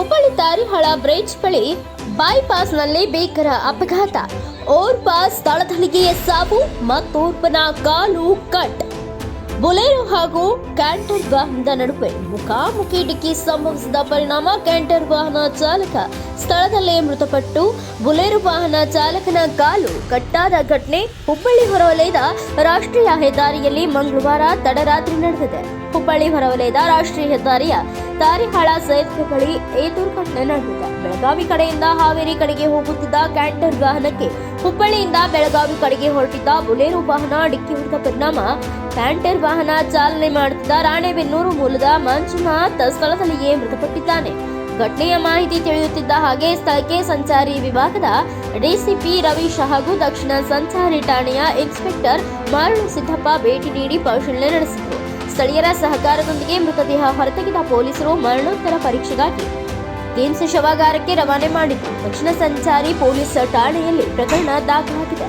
Hubballi ತಾರಿಹಳ bridge ಬಳಿ ಬೈಪಾಸ್ನಲ್ಲಿ ಭೀಕರ ಅಪಘಾತ. ಓರ್ವ ಸ್ಥಳದಲ್ಲಿಯೇ ಸಾವು ಮತ್ತೋರ್ವನ ಕಾಲು ಕಟ್. ಬುಲೆರೋ ಹಾಗೂ ಕ್ಯಾಂಟರ್ ವಾಹನದ ನಡುವೆ ಮುಖಾಮುಖಿ ಡಿಕ್ಕಿ ಸಂಭವಿಸಿದ ಪರಿಣಾಮ ಕ್ಯಾಂಟರ್ ವಾಹನ ಚಾಲಕ ಸ್ಥಳದಲ್ಲೇ ಮೃತಪಟ್ಟು, ಬೊಲೆರೋ ವಾಹನ ಚಾಲಕನ ಕಾಲು ಕಟ್ಟಾದ ಘಟನೆ ಹುಬ್ಬಳ್ಳಿ ಹೊರವಲಯದ ರಾಷ್ಟ್ರೀಯ ಹೆದ್ದಾರಿಯಲ್ಲಿ ಮಂಗಳವಾರ ತಡರಾತ್ರಿ ನಡೆದಿದೆ. ಹುಬ್ಬಳ್ಳಿ ಹೊರವಲಯದ ರಾಷ್ಟ್ರೀಯ ಹೆದ್ದಾರಿಯ ತಾರಿಹಾಳ ಸೇತುವೆ ಬಳಿ ಈ ದುರ್ಘಟನೆ ನಡೆದಿದೆ. ಬೆಳಗಾವಿ ಕಡೆಯಿಂದ ಹಾವೇರಿ ಕಡೆಗೆ ಹೋಗುತ್ತಿದ್ದ ಕ್ಯಾಂಟರ್ ವಾಹನಕ್ಕೆ ಹುಬ್ಬಳ್ಳಿಯಿಂದ ಬೆಳಗಾವಿ ಕಡೆಗೆ ಹೊರಟಿದ್ದ ಬುಲೇರು ವಾಹನ ಡಿಕ್ಕಿ ಹೊಡೆದ ಪರಿಣಾಮ. ಕ್ಯಾಂಟರ್ ವಾಹನ ಚಾಲನೆ ಮಾಡುತ್ತಿದ್ದ ರಾಣೆಬೆನ್ನೂರು ಮೂಲದ ಮಂಜುನಾಥ್ ಸ್ಥಳದಲ್ಲಿಯೇ ಮೃತಪಟ್ಟಿದ್ದಾನೆ. ಘಟನೆಯ ಮಾಹಿತಿ ತಿಳಿಯುತ್ತಿದ್ದ ಹಾಗೆ ಸ್ಥಳಕ್ಕೆ ಸಂಚಾರಿ ವಿಭಾಗದ ಡಿಸಿಪಿ ರವೀಶ್ ಹಾಗೂ ದಕ್ಷಿಣ ಸಂಚಾರಿ ಠಾಣೆಯ ಇನ್ಸ್ಪೆಕ್ಟರ್ ಮಾರುಣ ಸಿದ್ದಪ್ಪ ಭೇಟಿ ನೀಡಿ ಪರಿಶೀಲನೆ ನಡೆಸಿದರು. ಸ್ಥಳೀಯರ ಸಹಕಾರದೊಂದಿಗೆ ಮೃತದೇಹ ಹೊರತೆಗೆದ ಪೊಲೀಸರು ಮರಣೋತ್ತರ ಪರೀಕ್ಷೆಗಾಗಿ ಕೇಂದ್ರ ಶವಾಗಾರಕ್ಕೆ ರವಾನೆ ಮಾಡಿದ್ದು. ದಕ್ಷಿಣ ಸಂಚಾರಿ ಪೊಲೀಸ್ ಠಾಣೆಯಲ್ಲಿ ಪ್ರಕರಣ ದಾಖಲಾಗಿದೆ.